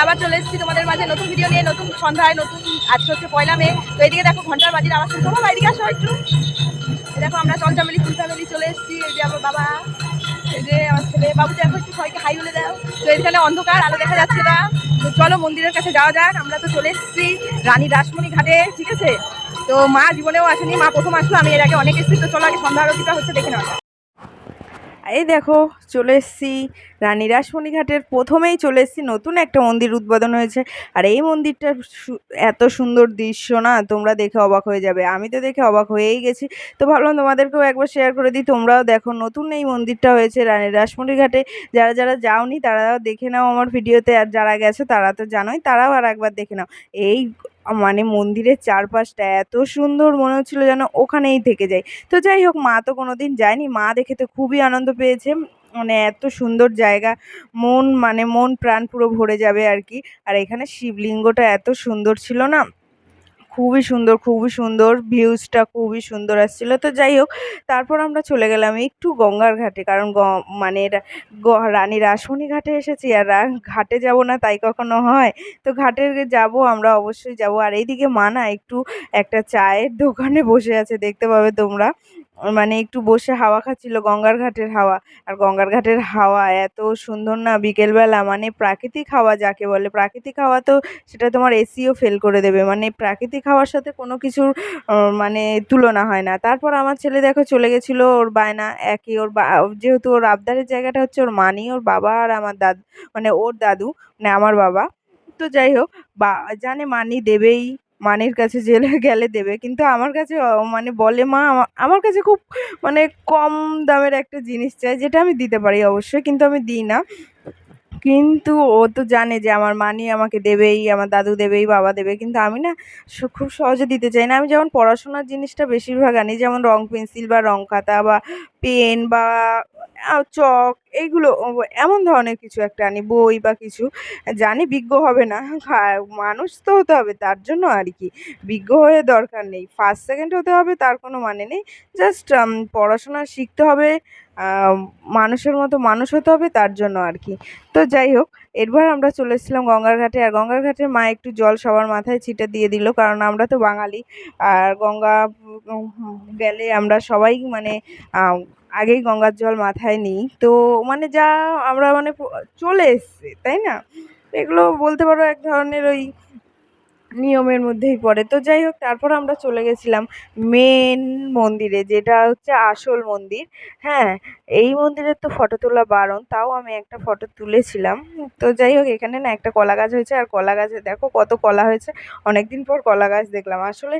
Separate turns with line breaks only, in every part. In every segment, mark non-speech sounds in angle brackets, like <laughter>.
আমরা আবার চলে এসেছি তোমাদের মাঝে নতুন ভিডিও নিয়ে, নতুন সন্ধ্যায়, নতুন আজকে হচ্ছে পয়লা মে। তো এদিকে দেখো ঘণ্টার বাজির আওয়াজ শুনতে পাবো, এদিকে আসো একটু। দেখো আমরা চল চামেলি ফুল ফ্যামিলি চলে এসেছি। এই যে আমার বাবা, এই যে আমার ছেলে। বাবু, দেখো একটু সবাইকে হাই বলে দাও। তো এখানে অন্ধকার, আলো দেখা যাচ্ছে না। তো চলো মন্দিরের কাছে যাওয়া যাক। আমরা তো চলে এসেছি রানী রাসমণি ঘাটে, ঠিক আছে? তো মা জীবনেও আসেনি, মা প্রথম আসলো, আমি এর আগে অনেক এসেছি। তো চলো আগে সন্ধ্যা আরতিটা হচ্ছে দেখে নেওয়া
এই দেখো, চলে এসেছি রানী রাসমণি ঘাটের প্রথমেই চলে এসেছি। নতুন একটা মন্দির উদ্বোধন হয়েছে। আর এই মন্দিরটার এত সুন্দর দৃশ্য না, তোমরা দেখে অবাক হয়ে যাবে। আমি তো দেখে অবাক হয়েই গেছি। তো ভাবলাম তোমাদেরকেও একবার শেয়ার করে দিই। তোমরাও দেখো, নতুন এই মন্দিরটা হয়েছে রানী রাসমণি ঘাটে যারা যারা যাওনি, তারাও দেখে নাও আমার ভিডিওতে। আর যারা গেছো, তারা তো জানোই, তারাও আর একবার দেখে নাও। এই মানে মন্দিরের চারপাশটা এত সুন্দর মনে হচ্ছিল যেন ওখানেই থেকে যাই। তো যাই হোক, মা তো কোনোদিন যায়নি। মা দেখে তো খুবই আনন্দ পেয়েছে। মানে এত সুন্দর জায়গা। মন মানে মন প্রাণ পুরো ভরে যাবে আর কি। আর এখানে শিবলিঙ্গটা এত সুন্দর ছিল না? খুবই সুন্দর খুবই সুন্দর। ভিউজটা খুবই সুন্দর আসছিল। তো যাই হোক, তারপর আমরা চলে গেলাম একটু গঙ্গার ঘাটে। কারণ মানে রানী রাসমণি ঘাটে এসেছি। আর ঘাটে যাব না তাই কখনো হয়। তো ঘাটে যাব, আমরা অবশ্যই যাব। আর এইদিকে মানা একটু একটা চায়ের দোকানে বসে আছে, দেখতে পাবে তোমরা। মানে একটু বসে হাওয়া খাচ্ছিল, গঙ্গার ঘাটের হাওয়া। আর গঙ্গার ঘাটের হাওয়া এত সুন্দর না, বিকেলবেলা মানে প্রাকৃতিক হাওয়া যাকে বলে। প্রাকৃতিক হাওয়া তো সেটা তোমার এসিও ফেল করে দেবে। মানে প্রাকৃতিক হাওয়ার সাথে কোনো কিছুর মানে তুলনা হয় না। তারপর আমার ছেলে দেখো চলে গেছিল ওর বায়না একই ওর বা, যেহেতু ওর আবদারের জায়গাটা হচ্ছে ওর মানি, ওর বাবা আর আমার দাদু মানে ওর দাদু মানে আমার বাবা। তো যাই হোক, বা, জানে মানি দেবেই। মানির কাছে জেলে <laughs> গেলে দেবে। কিন্তু আমার কাছে মানে বলে মা আমার কাছে খুব মানে কম দামের একটা জিনিস চাই, যেটা আমি দিতে পারি অবশ্যই, কিন্তু আমি দিই না। কিন্তু ও তো জানে যে আমার মানি আমাকে দেবেই, আমার দাদু দেবেই, বাবা দেবে, কিন্তু আমি না খুব সহজে দিতে চাই না। আমি যেমন পড়াশোনার জিনিসটা বেশিরভাগ আনি, যেমন রং পেন্সিল বা রং খাতা বা পেন বা চক এইগুলো এমন ধরনের কিছু একটা আনি, বই বা কিছু। জানি বিজ্ঞ হবে না মানুষ তো হতে হবে তার জন্য আর কি। বিজ্ঞ হয়ে দরকার নেই ফার্স্ট সেকেন্ড হতে হবে তার কোনো মানে নেই। জাস্ট পড়াশোনা শিখতে হবে মানুষের মতো মানুষ হতে হবে তার জন্য আর কি। তো যাই হোক, এরপর আমরা চলে এসেছিলাম গঙ্গার ঘাটে আর গঙ্গার ঘাটে মা একটু জল সবার মাথায় ছিটে দিয়ে দিল, কারণ আমরা তো বাঙালি। আর গঙ্গা গেলে আমরা সবাই মানে আগেই গঙ্গার জল মাথায় নিই। তো মানে যা আমরা মানে চলে এসছে, তাই না? এগুলো বলতে পারো এক ধরনের ওই নিয়মের মধ্যেই পড়ে। তো যাই হোক, তারপর আমরা চলে গেছিলাম মেন মন্দিরে, যেটা হচ্ছে আসল মন্দির। হ্যাঁ এই মন্দিরের তো ফটো তোলা বারণ, তাও আমি একটা ফটো তুলেছিলাম। তো যাই হোক, এখানে না একটা কলা গাছ হয়েছে, আর কলা গাছে দেখো কত কলা হয়েছে। অনেক দিন পর কলা গাছ দেখলাম। আসলে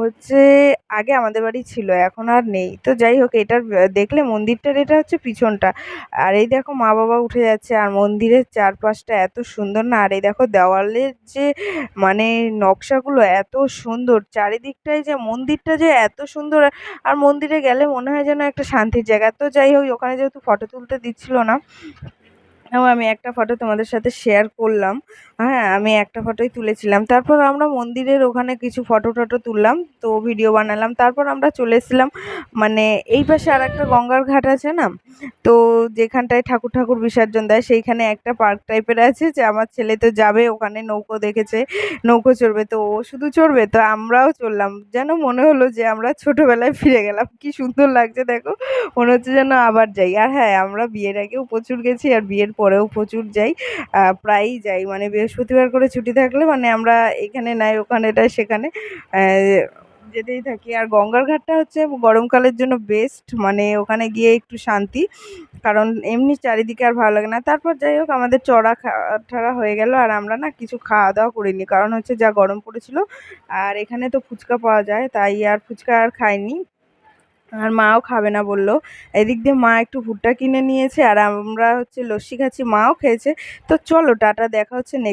হচ্ছে আগে আমাদের বাড়ি ছিল, এখন আর নেই। তো যাই হোক, এটার, দেখলে মন্দিরটার এটা হচ্ছে পিছনটা। আর এই দেখো মা বাবা উঠে যাচ্ছে, আর মন্দিরের চারপাশটা এত সুন্দর না। আর এই দেখো দেওয়ালের যে মানে নকশাগুলো এত সুন্দর, চারিদিকটায় যে মন্দিরটা যে এত সুন্দর, আর মন্দিরে গেলে মনে হয় যেন একটা শান্তির জায়গা। তো যাই হোক ওখানে যেহেতু ফটো তুলতে দিচ্ছিল না তাও আমি একটা ফটো তোমাদের সাথে শেয়ার করলাম। হ্যাঁ আমি একটা ফটোই তুলেছিলাম। তারপর আমরা মন্দিরের ওখানে কিছু ফটো টটো তুললাম, তো ভিডিও বানালাম। তারপর আমরা চলে এসেছিলাম মানে এই পাশে আর একটা গঙ্গার ঘাট আছে না? তো যেখানটায় ঠাকুর ঠাকুর বিসর্জন দেয়, সেইখানে একটা পার্ক টাইপের আছে যে আমার ছেলে তো যাবে, ওখানে নৌকো দেখেছে, নৌকো চড়বে, তো ও শুধু চড়বে, তো আমরাও চড়লাম। যেন মনে হলো যে আমরা ছোটোবেলায় ফিরে গেলাম, কি সুন্দর লাগছে দেখো, মনে হচ্ছে যেন আবার যাই। আর হ্যাঁ আমরা বিয়ের আগেও প্রচুর গেছি, আর বিয়ের পরেও প্রচুর যাই প্রায়ই যাই। মানে বৃহস্পতিবার করে ছুটি থাকলে মানে আমরা এখানে নাই, ওখানে নাই, সেখানে যেতেই থাকি। আর গঙ্গার ঘাটটা হচ্ছে গরমকালের জন্য বেস্ট মানে ওখানে গিয়ে একটু শান্তি। কারণ এমনি চারিদিকে আর ভালো লাগে না। তারপর যাই হোক, আমাদের চড়া ঠড়া হয়ে গেল। আর আমরা না কিছু খাওয়া দাওয়া করিনি। কারণ হচ্ছে যা গরম পড়েছিল, আর এখানে তো ফুচকা পাওয়া যায়, তাই আর ফুচকা আর খাইনি। আর মাও খাবে না বলল। এদিক দিয়ে মা একটু ভুট্টা কিনে নিয়েছে আর আমরা হচ্ছে লস্যি খাচ্ছি, মাও খেয়েছে। তো চলো, টাটা, দেখা হচ্ছে নেক্সট